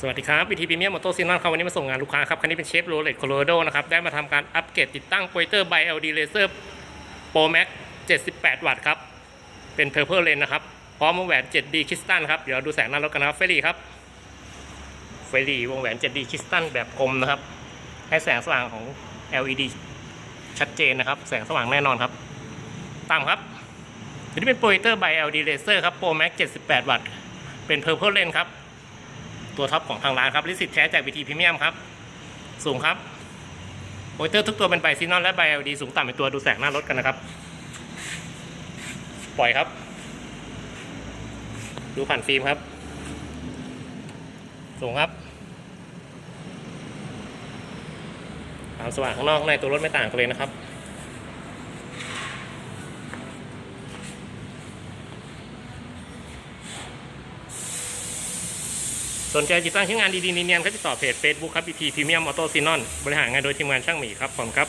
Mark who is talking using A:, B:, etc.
A: สวัสดีครับวิธีพรีเมียมมอเตอร์ซีนอนครับวันนี้มาส่งงานลูกค้าครับ คันนี้เป็นเชฟโรเลตโคโลราโดนะครับ ได้มาทำการอัปเกรดติดตั้งโปรเตอร์ไบ LD Laser Pro Max 78 วัตต์ครับ เป็น Purple Lane นนะครับ พร้อมวงแหวน 7D คริสตัลครับ เดี๋ยวดูแสงหน้ารถกันนะครับ เฟรี่ครับ เฟรี่วงแหวน 7D คริสตัลแบบกลมนะครับ ให้แสงสว่างของ LED ชัดเจนนะครับ แสงสว่างแน่นอนครับ ตามครับอันนี้เป็นโปรเตอร์ไบ LD Laser ครับ Pro Max 78 วัตต์ เป็น Purple Lane ครับ ตัวท็อปของทางร้านครับลิสิทธิ์แท้จากวีทีพรีเมียมครับ สูงครับโปรเตอร์ทุกตัวเป็นไบซีนอนและไบเอลดีสูงต่ำเป็นตัวดูแสงหน้ารถกันนะครับ ปล่อยครับ ดูผ่านฟิล์มครับ สูงครับความสว่างข้างนอกข้างในตัวรถไม่ต่างกันเลยนะครับ สนใจติดตั้งชิ้นงานดีๆเนียนๆก็ติดต่อเพจ Facebook ครับ BP Premium Auto Sinon บริหารงานโดยทีมงานช่างหมีครับผมครับ